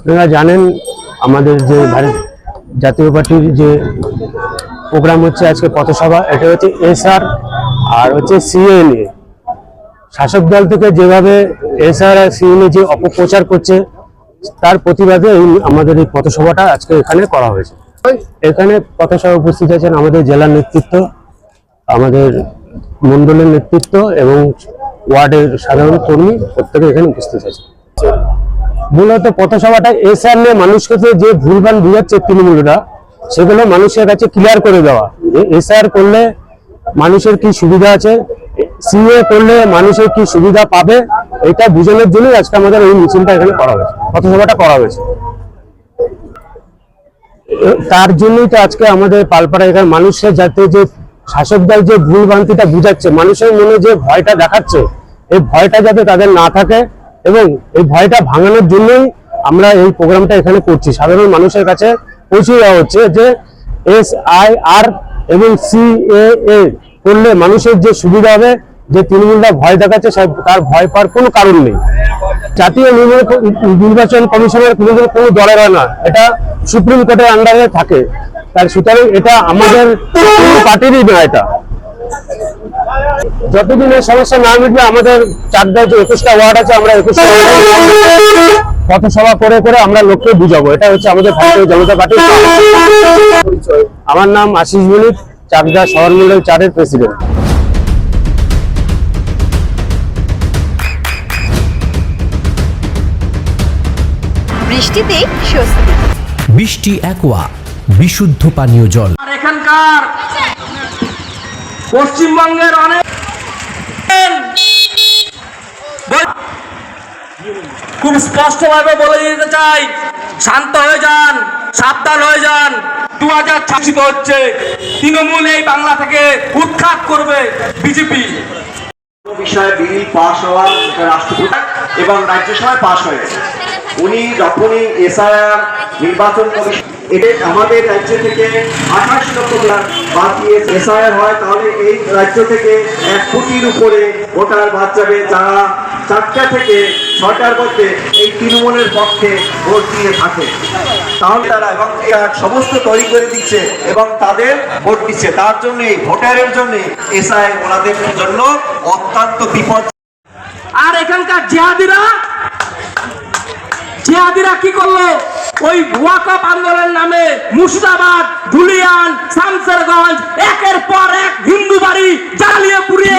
আপনারা জানেন আমাদের যে ভারত জাতীয় পার্টির যে প্রোগ্রাম হচ্ছে আজকে পথসভা, এটা হচ্ছে এসআর আর হচ্ছে সিএনএ। শাসক দল থেকে যেভাবে এসআর আর সিএনএ যে অপপ্রচার করছে, তার প্রতিবাদে আমাদের এই পথসভাটা আজকে এখানে করা হয়েছে। এখানে পথসভা উপস্থিত আছেন আমাদের জেলার নেতৃত্ব, আমাদের মন্ডলের নেতৃত্ব এবং ওয়ার্ডের সাধারণ কর্মী প্রত্যেকে এখানে উপস্থিত আছে মূলত পথসভাটা এসআর নিয়ে মানুষকে যে- ভুলভাল বুঝাচ্ছে তৃণমূলরা, সেগুলো মানুষের কাছে ক্লিয়ার করে দেওয়া। এসআর করলে মানুষের কি সুবিধা আছে? সিএ করলে মানুষের কি সুবিধা পাবে? এটা বুঝানোর জন্যই আজকে আমাদের এই মিছিলটা এখানে করা হয়েছে, পথসভাটা করা হয়েছে। তার জন্যই তো আজকে আমাদের পালপাড়া এখানে মানুষের যাতে যে শাসক দল যে ভুল ভ্রান্তিটা বুঝাচ্ছে, মানুষের মনে যে ভয়টা দেখাচ্ছে, এই ভয়টা যাতে তাদের না থাকে এবং এই ভয়টা ভাঙানোর জন্যই আমরা এই প্রোগ্রামটা এখানে করছি। সাধারণ মানুষের কাছে পৌঁছে দেওয়া হচ্ছে যে এস আই আর এবং সি এ করলে মানুষের যে সুবিধা হবে, যে তৃণমূলরা ভয় দেখাচ্ছে তার ভয় পাওয়ার কোনো কারণ নেই। জাতীয় নির্বাচন- কমিশনের কোনো কোনো দলের হয় না। এটা সুপ্রিম কোর্টের আন্ডারে থাকে। তার সুতরাং এটা আমাদের পার্টিরই না এটা। যতদিন এই সমস্যা না মিটবে আমাদের চারটা যে একুশটা ওয়ার্ড আছে আমরা একুশটা পথসভা করে করে আমরা লোককে বুঝাবো। এটা হচ্ছে আমাদের ভারতীয় জনতা পার্টির আমার নাম আশিস মল্লিক চাকদা শহর মন্ডল চারের প্রেসিডেন্ট। বৃষ্টিতে স্বস্তি। বৃষ্টি অ্যাকোয়া বিশুদ্ধ পানীয় জল। এখানকার পশ্চিমবঙ্গের অনেক বল- খুব স্পষ্টভাবে বলে দিতে চাই, শান্ত হয়ে যান, সাবধান হয়ে যান। দু হাজার ছাব্বিশ হচ্ছে, তৃণমূল এই বাংলা থেকে উৎখাত করবে বিজেপি। বিষয়ে বিল পাশ হওয়া রাষ্ট্রপতি এবং রাজ্যসভায় পাশ হয়েছে উনি যখনই এসআইআর নির্বাচন কমিশন এতে আমাদের রাজ্য থেকে আঠাশ লক্ষ ভোটার বাদ এসআইআর হয়, তাহলে এই রাজ্য থেকে এক কোটির উপরে ভোটার বাদ যাবে যারা চারটা থেকে ছটার মধ্যে এই তৃণমূলের পক্ষে ভোট দিয়ে থাকে। তাহলে তারা এবং সমস্ত তৈরি করে দিচ্ছে এবং তাদের ভোট দিচ্ছে। তার জন্য এই ভোটারের জন্য এসআই ওনাদের জন্য অত্যন্ত বিপদ আর এখানকার জেহাদিরা? জেহাদিরা কি করল? ওই ওয়াকআপ আন্দোলনের নামে মুর্শিদাবাদ ধুলিয়ান শামসেরগঞ্জ একের পর এক হিন্দু বাড়ি জ্বালিয়ে পুড়িয়ে